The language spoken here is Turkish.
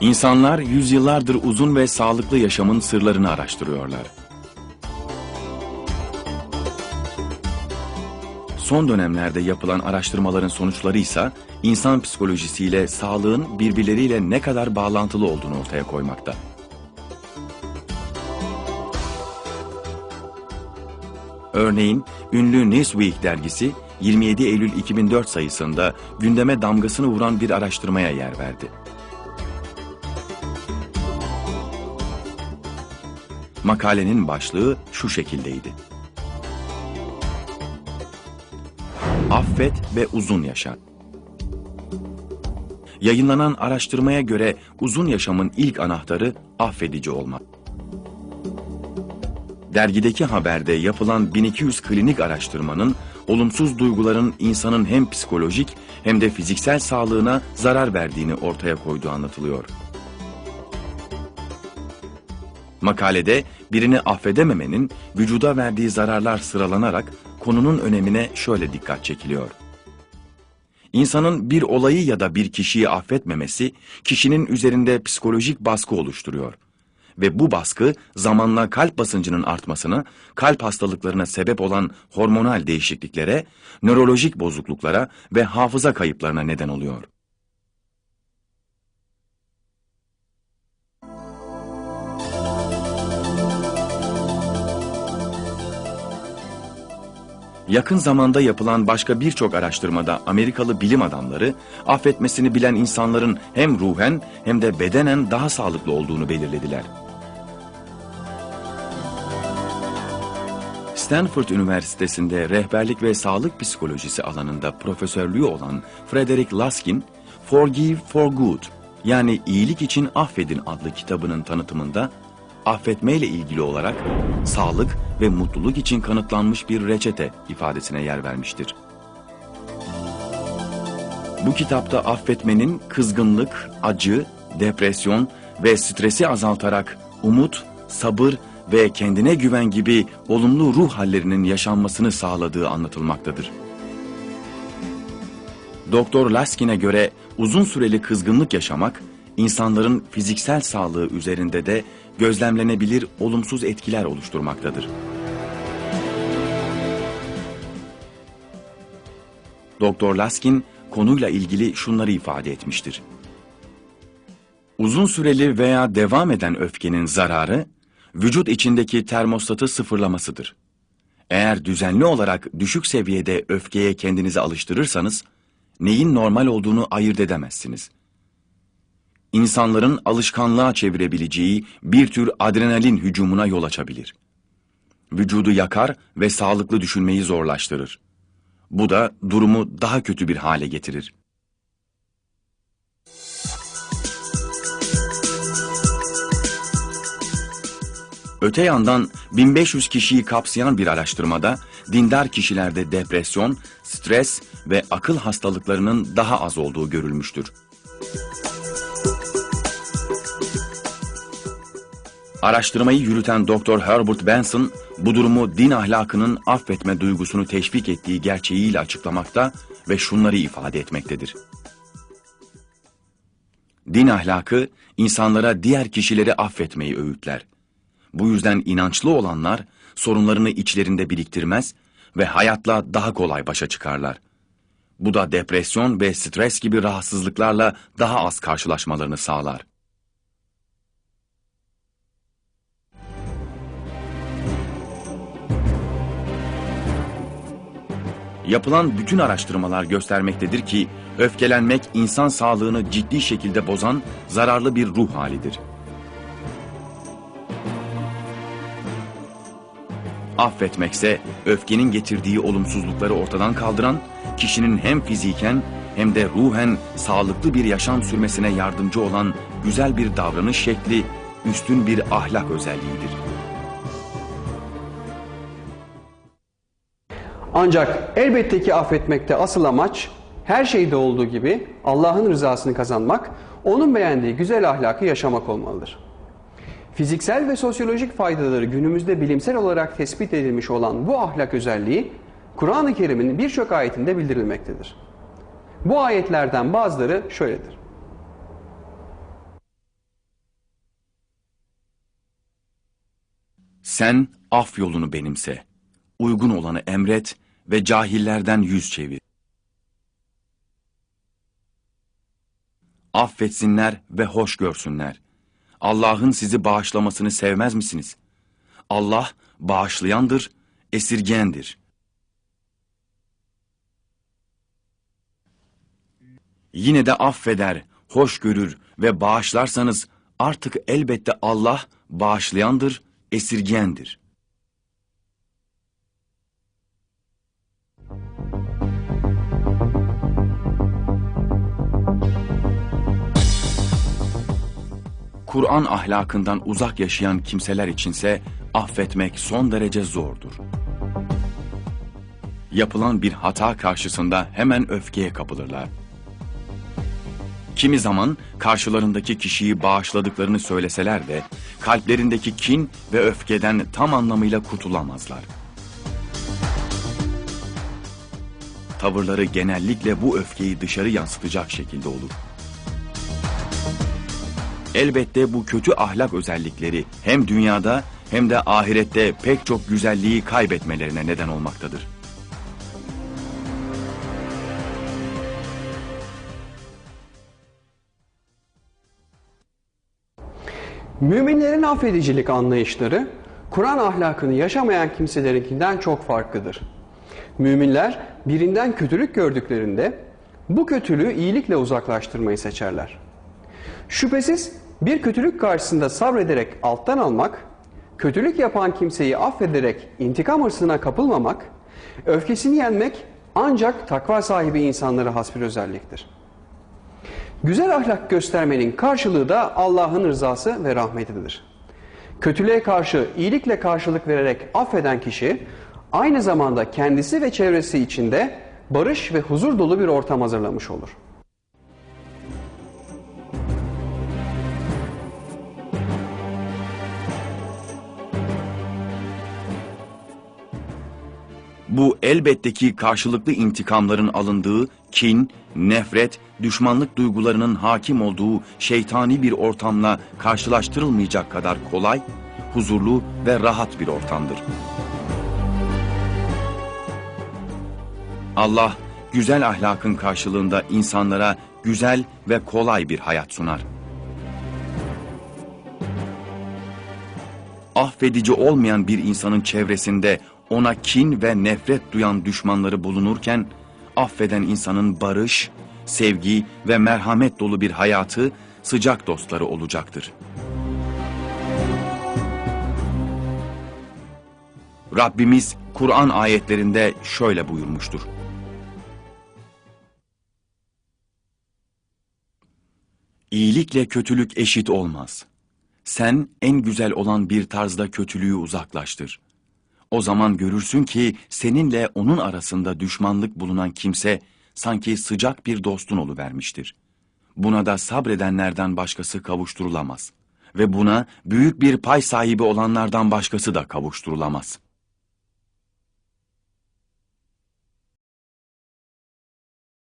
İnsanlar yüzyıllardır uzun ve sağlıklı yaşamın sırlarını araştırıyorlar. Son dönemlerde yapılan araştırmaların sonuçları ise insan psikolojisiyle sağlığın birbirleriyle ne kadar bağlantılı olduğunu ortaya koymakta. Örneğin ünlü Newsweek dergisi 27 Eylül 2004 sayısında gündeme damgasını vuran bir araştırmaya yer verdi. Makalenin başlığı şu şekildeydi. Affet ve uzun yaşa. Yayınlanan araştırmaya göre uzun yaşamın ilk anahtarı affedici olmak. Dergideki haberde yapılan 1200 klinik araştırmanın olumsuz duyguların insanın hem psikolojik hem de fiziksel sağlığına zarar verdiğini ortaya koyduğu anlatılıyor. Makalede birini affedememenin vücuda verdiği zararlar sıralanarak konunun önemine şöyle dikkat çekiliyor. İnsanın bir olayı ya da bir kişiyi affetmemesi kişinin üzerinde psikolojik baskı oluşturuyor. Ve bu baskı zamanla kalp basıncının artmasına, kalp hastalıklarına sebep olan hormonal değişikliklere, nörolojik bozukluklara ve hafıza kayıplarına neden oluyor. Yakın zamanda yapılan başka birçok araştırmada Amerikalı bilim adamları affetmesini bilen insanların hem ruhen hem de bedenen daha sağlıklı olduğunu belirlediler. Stanford Üniversitesi'nde rehberlik ve sağlık psikolojisi alanında profesörlüğü olan Frederick Laskin, Forgive for Good yani iyilik için affedin adlı kitabının tanıtımında affetmeyle ilgili olarak sağlık ve mutluluk için kanıtlanmış bir reçete ifadesine yer vermiştir. Bu kitapta affetmenin kızgınlık, acı, depresyon ve stresi azaltarak umut, sabır ve kendine güven gibi olumlu ruh hallerinin yaşanmasını sağladığı anlatılmaktadır. Doktor Laskin'e göre uzun süreli kızgınlık yaşamak, insanların fiziksel sağlığı üzerinde de gözlemlenebilir olumsuz etkiler oluşturmaktadır. Doktor Laskin konuyla ilgili şunları ifade etmiştir. Uzun süreli veya devam eden öfkenin zararı, vücut içindeki termostatı sıfırlamasıdır. Eğer düzenli olarak düşük seviyede öfkeye kendinizi alıştırırsanız, neyin normal olduğunu ayırt edemezsiniz. İnsanların alışkanlığa çevirebileceği bir tür adrenalin hücumuna yol açabilir. Vücudu yakar ve sağlıklı düşünmeyi zorlaştırır. Bu da durumu daha kötü bir hale getirir. Öte yandan 1500 kişiyi kapsayan bir araştırmada dindar kişilerde depresyon, stres ve akıl hastalıklarının daha az olduğu görülmüştür. Araştırmayı yürüten Dr. Herbert Benson, bu durumu din ahlakının affetme duygusunu teşvik ettiği gerçeğiyle açıklamakta ve şunları ifade etmektedir. Din ahlakı, insanlara diğer kişileri affetmeyi öğütler. Bu yüzden inançlı olanlar, sorunlarını içlerinde biriktirmez ve hayatla daha kolay başa çıkarlar. Bu da depresyon ve stres gibi rahatsızlıklarla daha az karşılaşmalarını sağlar. Yapılan bütün araştırmalar göstermektedir ki öfkelenmek insan sağlığını ciddi şekilde bozan zararlı bir ruh halidir. Affetmekse öfkenin getirdiği olumsuzlukları ortadan kaldıran, kişinin hem fiziken hem de ruhen sağlıklı bir yaşam sürmesine yardımcı olan güzel bir davranış şekli, üstün bir ahlak özelliğidir. Ancak elbette ki affetmekte asıl amaç her şeyde olduğu gibi Allah'ın rızasını kazanmak, onun beğendiği güzel ahlakı yaşamak olmalıdır. Fiziksel ve sosyolojik faydaları günümüzde bilimsel olarak tespit edilmiş olan bu ahlak özelliği Kur'an-ı Kerim'in birçok ayetinde bildirilmektedir. Bu ayetlerden bazıları şöyledir. Sen af yolunu benimse uygun olanı emret ve cahillerden yüz çevir. Affetsinler ve hoş görsünler. Allah'ın sizi bağışlamasını sevmez misiniz? Allah bağışlayandır, esirgeyendir. Yine de affeder, hoş görür ve bağışlarsanız artık elbette Allah bağışlayandır, esirgeyendir. Kur'an ahlakından uzak yaşayan kimseler içinse affetmek son derece zordur. Yapılan bir hata karşısında hemen öfkeye kapılırlar. Kimi zaman karşılarındaki kişiyi bağışladıklarını söyleseler de kalplerindeki kin ve öfkeden tam anlamıyla kurtulamazlar. Tavırları genellikle bu öfkeyi dışarı yansıtacak şekilde olur. Elbette bu kötü ahlak özellikleri hem dünyada hem de ahirette pek çok güzelliği kaybetmelerine neden olmaktadır. Müminlerin affedicilik anlayışları, Kur'an ahlakını yaşamayan kimselerinkinden çok farklıdır. Müminler birinden kötülük gördüklerinde bu kötülüğü iyilikle uzaklaştırmayı seçerler. Şüphesiz bir kötülük karşısında sabrederek alttan almak, kötülük yapan kimseyi affederek intikam hırsına kapılmamak, öfkesini yenmek ancak takva sahibi insanlara has bir özelliktir. Güzel ahlak göstermenin karşılığı da Allah'ın rızası ve rahmetidir. Kötülüğe karşı iyilikle karşılık vererek affeden kişi aynı zamanda kendisi ve çevresi içinde barış ve huzur dolu bir ortam hazırlamış olur. Bu elbette ki karşılıklı intikamların alındığı kin, nefret, düşmanlık duygularının hakim olduğu şeytani bir ortamla karşılaştırılmayacak kadar kolay, huzurlu ve rahat bir ortamdır. Allah güzel ahlakın karşılığında insanlara güzel ve kolay bir hayat sunar. affedici olmayan bir insanın çevresinde ona kin ve nefret duyan düşmanları bulunurken, affeden insanın barış, sevgi ve merhamet dolu bir hayatı sıcak dostları olacaktır. Rabbimiz Kur'an ayetlerinde şöyle buyurmuştur. İyilikle kötülük eşit olmaz. Sen en güzel olan bir tarzda kötülüğü uzaklaştır. O zaman görürsün ki seninle onun arasında düşmanlık bulunan kimse sanki sıcak bir dostun oluvermiştir. Buna da sabredenlerden başkası kavuşturulamaz. Ve buna büyük bir pay sahibi olanlardan başkası da kavuşturulamaz.''